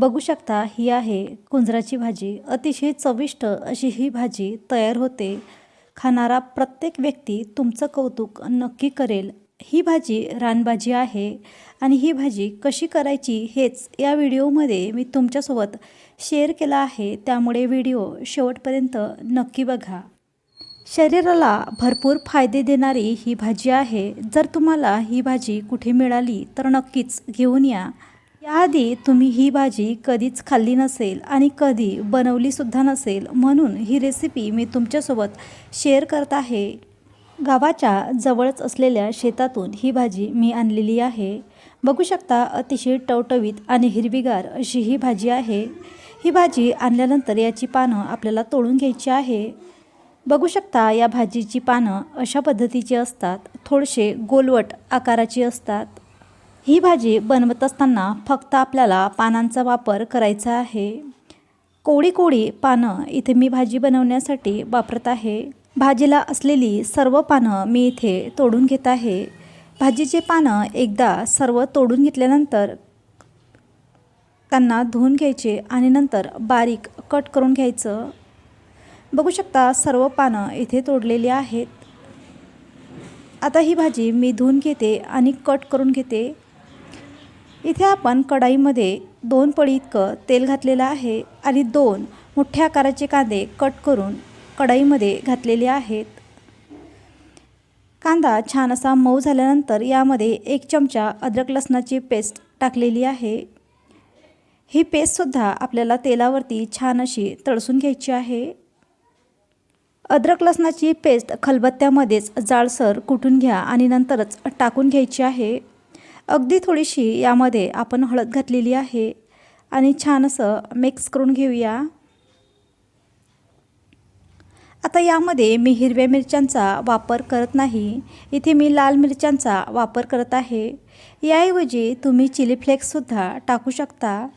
बघू शकता ही आहे कुंजराची भाजी. अतिशय चविष्ट अशी ही भाजी तयार होते. खाणारा प्रत्येक व्यक्ती तुमचं कौतुक नक्की करेल. ही भाजी रानभाजी आहे आणि ही भाजी कशी करायची हेच या व्हिडिओमध्ये मी तुमच्यासोबत शेअर केला आहे. त्यामुळे व्हिडिओ शेवटपर्यंत नक्की बघा. शरीराला भरपूर फायदे देणारी ही भाजी आहे. जर तुम्हाला ही भाजी कुठे मिळाली तर नक्कीच घेऊन या. याआधी तुम्ही ही भाजी कधीच खाल्ली नसेल आणि कधी बनवलीसुद्धा नसेल म्हणून ही रेसिपी मी तुमच्यासोबत शेअर करत आहे. गावाच्या जवळच असलेल्या शेतातून ही भाजी मी आणलेली आहे. बघू शकता अतिशय टवटवीत आणि हिरवीगार अशी ही भाजी आहे. ही भाजी आणल्यानंतर याची पानं आपल्याला तोडून घ्यायची आहे. बघू शकता या भाजीची पानं अशा पद्धतीची असतात. थोडेसे गोलवट आकाराची असतात. ही भाजी बनवत असताना फक्त आपल्याला पानांचा वापर करायचा आहे. कोळी कोळी पानं इथे मी भाजी बनवण्यासाठी वापरत आहे. भाजीला असलेली सर्व पानं मी इथे तोडून घेत आहे. भाजीचे पानं एकदा सर्व तोडून घेतल्यानंतर त्यांना धुवून घ्यायचे आणि नंतर बारीक कट करून घ्यायचं. बघू शकता सर्व पानं इथे तोडलेली आहेत. आता ही भाजी मी धुवून घेते आणि कट करून घेते. इथे आपण कढाईमध्ये दोन पळी इतकं तेल घातलेलं आहे आणि दोन मोठ्या आकाराचे कांदे कट करून कढाईमध्ये घातलेले आहेत. कांदा छान असा मऊ झाल्यानंतर यामध्ये एक चमचा अद्रक लसणाची पेस्ट टाकलेली आहे. ही पेस्टसुद्धा आपल्याला तेलावरती छान अशी तळसून घ्यायची आहे. अद्रक लसणाची पेस्ट खलबत्त्यामध्येच जाळसर कुटून घ्या आणि नंतरच टाकून घ्यायची आहे. अगदी थोडीशी यामध्ये आपण हळद घातलेली आहे. आणि छान असं मिक्स करून घेऊया. आता यामध्ये मी हिरव्या मिरच्यांचा वापर करत नाही. इथे मी लाल मिरच्यांचा वापर करत आहे. याऐवजी तुम्ही चिली फ्लेक्ससुद्धा टाकू शकता.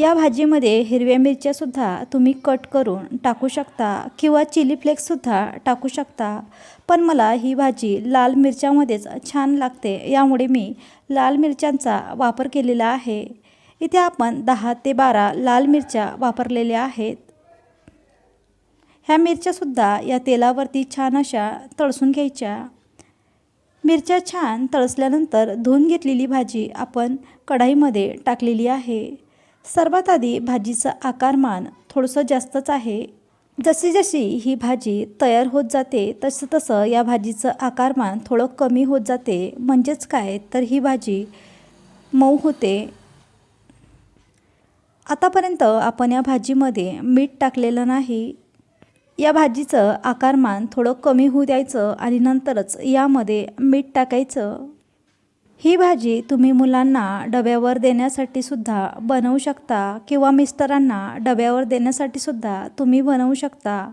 या भाजीमध्ये हिरव्या मिरच्यासुद्धा तुम्ही कट करून टाकू शकता किंवा चिली फ्लेक्ससुद्धा टाकू शकता. पण मला ही भाजी लाल मिरच्यामध्येच छान लागते यामुळे मी लाल मिरच्यांचा वापर केलेला आहे. इथे आपण दहा ते बारा लाल मिरच्या वापरलेल्या आहेत. ह्या मिरच्यासुद्धा या तेलावरती छान अशा तळसून घ्यायच्या. मिरच्या छान तळसल्यानंतर धुवून घेतलेली भाजी आपण कढाईमध्ये टाकलेली आहे. सर्वात आधी भाजीचं आकारमान थोडंसं जास्तच आहे. जशी जशी ही भाजी तयार होत जाते तसं तसं या भाजीचं आकारमान थोडं कमी होत जाते. म्हणजेच काय? तर ही भाजी मऊ होते. आतापर्यंत आपण या भाजीमध्ये मीठ टाकलेलं नाही. या भाजीचं आकारमान थोडं कमी होऊ द्यायचं आणि नंतरच यामध्ये मीठ टाकायचं. ही भाजी तुम्ही मुलांना डब्यावर देण्यासाठी सुद्धा बनवू शकता किंवा मिस्टरांना डब्यावर देण्यासाठी सुद्धा तुम्ही बनवू शकता.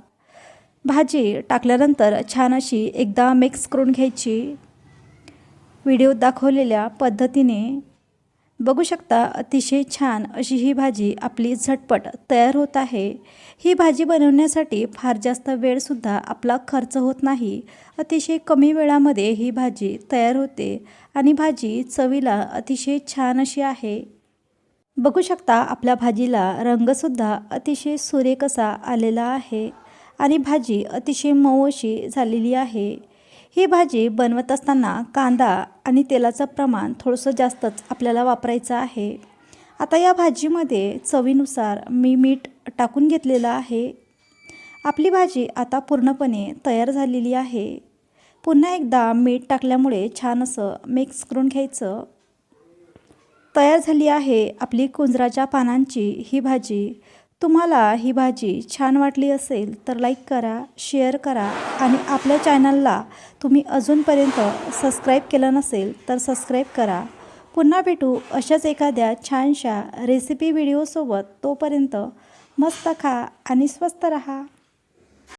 भाजी टाकल्यानंतर छान अशी एकदा मिक्स करून घ्यायची. व्हिडिओ दाखवलेल्या पद्धतीने बघू शकता अतिशय छान अशी ही भाजी आपली झटपट तयार होत आहे. ही भाजी बनवण्यासाठी फार जास्त वेळसुद्धा आपला खर्च होत नाही. अतिशय कमी वेळामध्ये ही भाजी तयार होते आणि भाजी चवीला अतिशय छान अशी आहे. बघू शकता आपल्या भाजीला रंगसुद्धा अतिशय सुरेख असा आलेला आहे आणि भाजी अतिशय मऊ अशी झालेली आहे. ही भाजी बनवत असताना कांदा आणि तेलाचं प्रमाण थोडंसं जास्तच आपल्याला वापरायचं आहे. आता या भाजीमध्ये चवीनुसार मी मीठ टाकून घेतलेलं आहे. आपली भाजी आता पूर्णपणे तयार झालेली आहे. पुन्हा एकदा मीठ टाकल्यामुळे छान असं मिक्स करून घ्यायचं. तयार झाली आहे आपली कुंजराच्या पानांची ही भाजी. तुम्हाला ही भाजी छान वाटली असेल तर लाईक करा शेअर करा आणि आपल्या चॅनलला तुम्ही अजूनपर्यंत सबस्क्राईब केलं नसेल तर सबस्क्राईब करा. पुन्हा भेटू अशाच एखाद्या छानशा रेसिपी व्हिडिओसोबत तोपर्यंत मस्त खा आणि स्वस्त रहा.